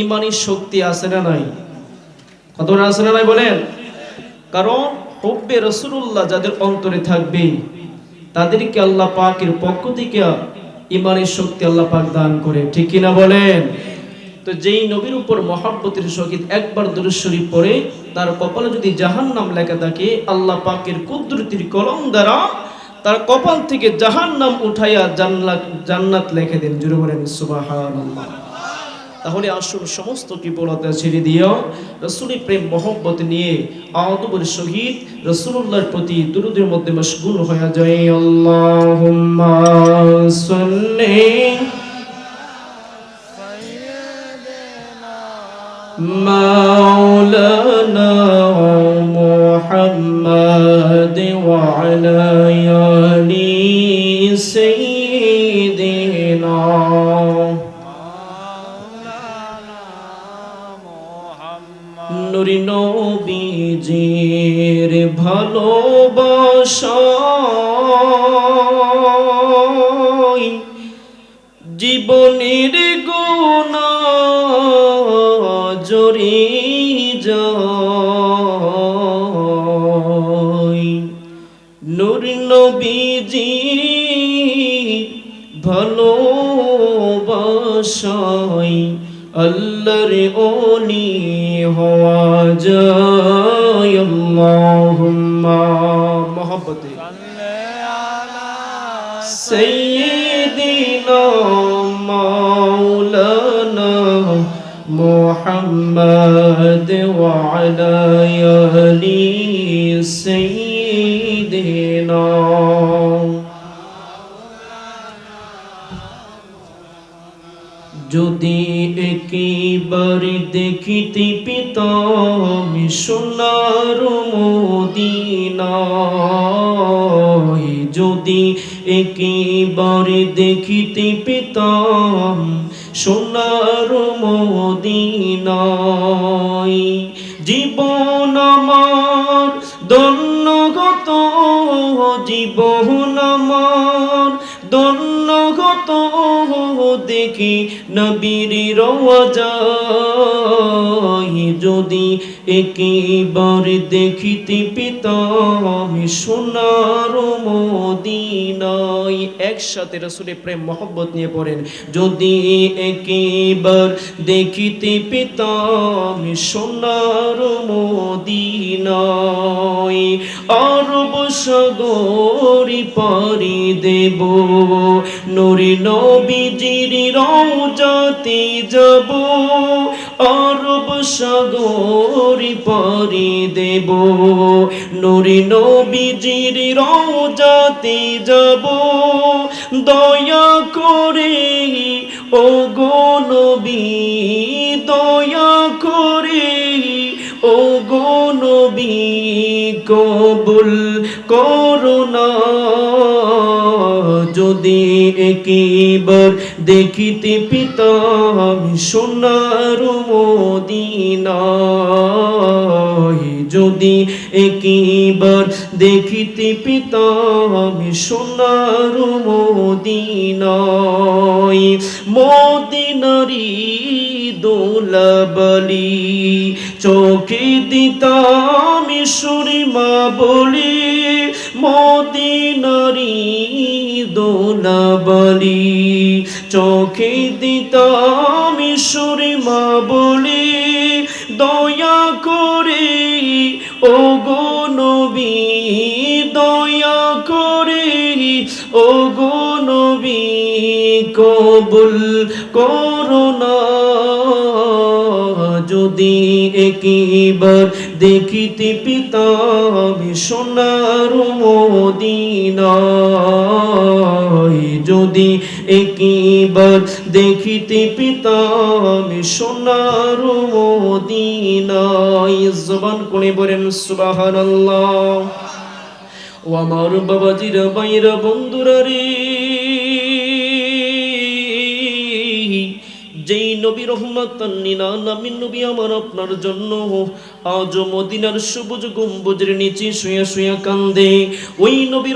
ইমানি শক্তি আছে না নাই? কতটা আছে না নাই বলেন? কারণ হব্বে রসুল্লাহ যাদের অন্তরে থাকবে, তাদেরকে আল্লাহ পাকের পক্ষ থেকে ইমানের শক্তি আল্লাহ পাক দান করে। ঠিক কিনা বলেন? তো যেই নবীর উপর মহাব্বতের সহিত একবার দুরুদ শরীফ পড়ে, তার কপালে যদি জাহান্নাম লেখা থাকে, আল্লাহ পাকের কুদরতির কলম দ্বারা তার কপাল থেকে জাহান্নাম উঠাইয়া জান্নাত লিখে দেন। জুড়ে বলেন, সুবহানাল্লাহ। তাহলে আসুন সমস্ত বিপলতা ছেড়ে দিও রসুলের প্রেম মহব্বত নিয়ে আদবের সহিত রসুল্লাহর প্রতি দুরুদের মধ্যে মশগুল হয়ে যায় আল্লাহুম্মা সাল্লি مولانا محمد وعلى آل سيدنا নুরি নবীজির ভালোবাসায় জীবনের গুণা নুর নবীজি ভালোবাসায় আল্লাহর ওলি হওয়া যায় আল্লাহুম্মা মহব্বতে سيدنا مولانا محمد وعلى آل سيدنا যদি একবার দেখিতে পিতাম সোনার মদিনায়, যদি একবার দেখিতে পেতাম সোনার মদিনায়, জীবন আমার দন্যগত, জীবন নবীর রওয়াজাই যদি একবার দেখিতে পেতাম সোনার মদিনাই একসাথে রসুলের প্রেম, মহব্বত নিয়ে পড়েন। যদি একবার দেখিতে পেতাম সোনার মদিনাই আরব সাগরি পারি দেব। নুরি নবীজির রওজাতে যাব। আরব সাগরি পরি দেব। নুরি নবীজির রওজাতে যাব। দয়া করে ও গো নবী, দয়া করে ও গো নবী, কবুল করোনা যদি একবার দেখিতে পিতাম সোনার মদিনায়। যদি একবার দেখিতে পিতাম সোনার মদিনায়, মদিনারি দোলাবলি চোখে দিতাম সুরিমা বলি, মদিনারি দোলাবলি চোখে দিত দিতাম সুরিমা বলি, দয়া করে ও গো নবী, দয়া করে ও গো নবী, কবুল করোনা যদি একবার দেখিতে পিতাম সোনার মদিনায় যদি একবার দেখিতে পিতাম সোনার মদিনায় জবান কোণে বলেন, সুবহানাল্লাহ। ও আমার বাবাজিরা বাইরা বন্ধুরা রে যেই নবী নিলামিন নবী আমার আপনার জন্য। আজ মদিনার সবুজ গম্বুজের নিচে শুয়ে শুয়ে কান্দে। ওই নবী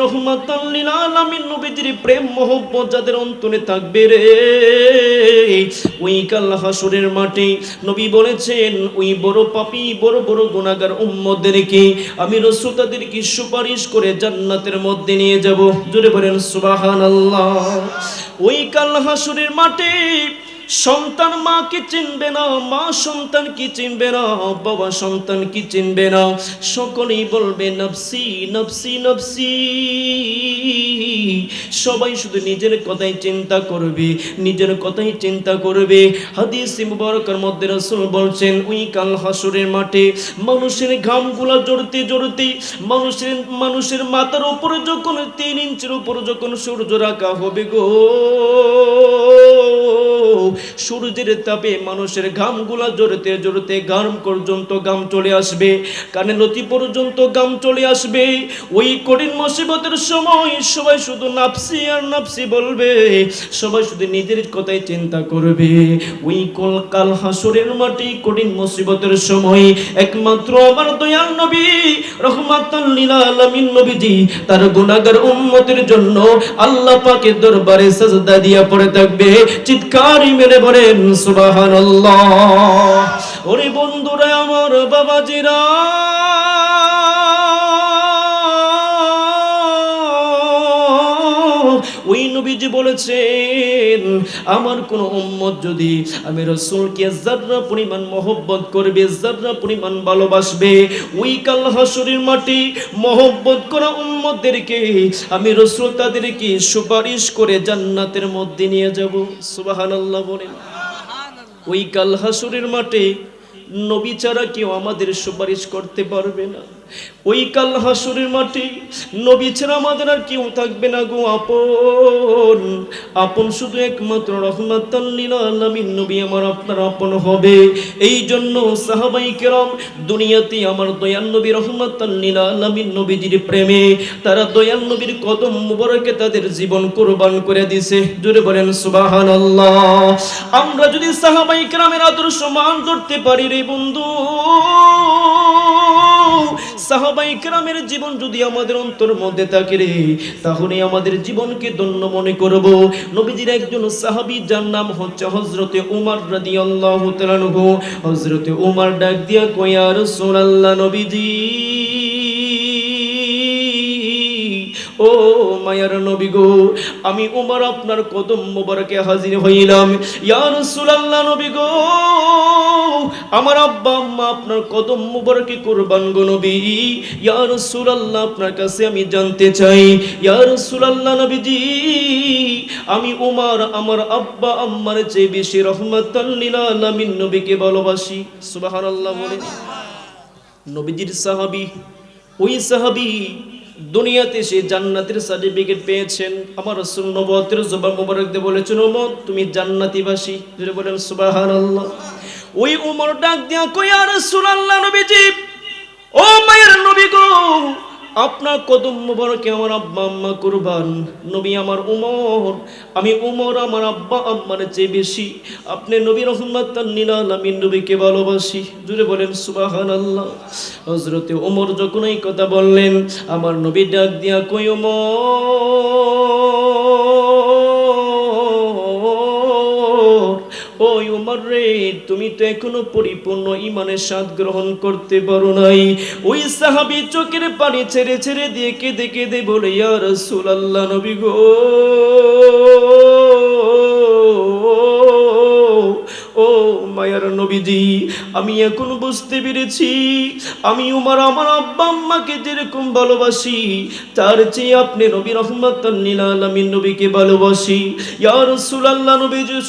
নিলামিন নবীজির প্রেম মোহব্বত যাদের অন্তরে থাকবে রে। ওই কাল হাসরের মাঠে নবী বলেছেন, ওই বড় পাপী, বড় বড় গুণাগার উম্মদেরকে আমি রসুল তাদেরকে সুপারিশ করে জান্নাতের মধ্যে নিয়ে যাব। জোরে বলেন সুবাহান আল্লাহ ওই কাল হাসরের মাঠে সন্তান মাকে চিনবে না? মা সন্তান কি চিনবে না? বাবা সন্তান কি চিনবে না? সকলেই বলবে, নফসি নফসি নফসি। সবাই শুধু নিজের কথাই চিন্তা করবে, নিজের কথাই চিন্তা করবে। হাদিস মুবারকের মধ্যে রাসূল বলছেন ওই কাল হাসরের মাঠে মানুষের ঘামগুলা জড়তে জড়তে মানুষের মানুষের মাথার উপরে যখন তিন ইঞ্চির উপর যখন সূর্য রাখা হবে গো সূর্যের তাপে মানুষের ঘামগুলা জড়তে জড়তে ঘাম পর্যন্ত ঘাম চলে আসবে কানে নতি পর্যন্ত ঘাম চলে আসবে। ওই কঠিন মুসিবতের সময় সবাই শুধু নাফসি আর নাফসি বলবে, সবাই শুধু নিজের কথাই চিন্তা করবে। ওই কলকাল হাসরের মাটি কঠিন মুসিবতের সময়, একমাত্র আমার দয়াল নবী, রহমাতাল লিল আলামিন নবীজি, তার গুনাহগার উম্মতের জন্য আল্লাহ পাকের দরবারে সাজদা দিয়া পড়ে থাকবে। চিৎকারই মেরে বলেন সুবাহ ওরে বন্ধুরা আমার বাবাজিরা নবীজি বলেছেন আমার কোন উম্মত যদি আমি রসুলকে জাররা পরিমাণ মহব্বত করবে জাররা পরিমাণ ভালোবাসবে ওই কাল হাসরের মাটি মহব্বত করা উম্মতদেরকে আমি রসুল তাদেরকে সুপারিশ করে জান্নাতের মধ্যে নিয়ে যাব। সুবহানাল্লাহ বলেন। ওই কাল হাসরের মাঠে নবী ছাড়া কেউ আমাদের সুপারিশ করতে পারবে না। ওই কাল হাসরের মাটি নবী ছাড়া আমাদের আর কেউ থাকবে না গো আপন। আপন শুধু একমাত্র রহমাতাল্লিল আলামিন নবী আমার, আপনার আপন হবে। এই জন্য সাহাবাই কেরাম দুনিয়াতে আমার দয়াল নবী রহমাতাল্লিল আলামিন নবীজির প্রেমে তারা দয়াল নবীর কদম মুবারকে তাদের জীবন কোরবান করে দিছে জোরে বলেন, সুবহানাল্লাহ। আমরা যদি সাহাবাই কেরামের আদর্শ মান ধরতে পারি রে বন্ধু সাহাবাই কেরামের জীবন যদি আমাদের অন্তর মধ্যে থাকে রে, তাহলে আমাদের জীবনকে ধন্য মনে করব। নবীজির একজন সাহাবি, যার নাম হচ্ছে হজরতে উমার রাদি আল্লাহ হজরতে উমার ডাক দিয়া কয়ার সোনাল্লা নবীজি। ও মায়ার নবী গো আমি উমর আপনার কদম মোবারকে হাজির হইলাম। ইয়া রাসূলুল্লাহ নবী গো আমার আব্বা আম্মা আপনার কদম মুবারকে কুরবান গো নবী। ইয়া রাসূলুল্লাহ আপনার কাছে আমি জানতে চাই। ইয়া রাসূলুল্লাহ নবীজি আমি উমর আমার আব্বা আম্মার চেয়ে বেশি রহমাতাল লিল আলামিন নবীকে ভালোবাসি। সুবহানাল্লাহ বলে নবীজির সাহাবী ওই সাহাবী দুনিয়াতে সে জান্নাতের সার্টিফিকেট পেয়েছেন। আমার রসুল নবতের মোবারক দিয়ে বলেছেন, ওমর, তুমি জান্নাতিবাসী। যদি বলেন সুবাহান আল্লাহ ওই উমর ডাক দিয়া কই আর রাসূলুল্লাহ নবীজি, ও মায়ের নবী গো আপনার কদম মোবারকে আমার আব্বা আম্মা কুরবান। নবী আমার উমর। আমি উমর, আমার আব্বা আম্মার চেয়ে বেশি। আপনি নবী রহমত নীলাল আমি নবীকে ভালোবাসি। জুড়ে বলেন সুবাহান আল্লাহ হজরতে উমর যখন এই কথা বললেন, আমার নবী ডাক দিয়া কই উমর ওই উমর রে, তুমি তো এখনও পরিপূর্ণ ইমানের স্বাদ গ্রহণ করতে পারো নাই। ওই সাহাবী চোখের পানি ছেড়ে ছেড়ে দিয়ে কেঁদে কেঁদে বলে নবী গো, ও মায়ার নবীজি, আমি এখন বুঝতে পেরেছি, আমি উমার, আমার আব্বা আম্মাকে যেরকম ভালোবাসি, তার চেয়ে আপনি নবী রহমত নিলাল আমি নবীকে ভালোবাসি। ইয়া রাসূলুল্লাহ নবীজি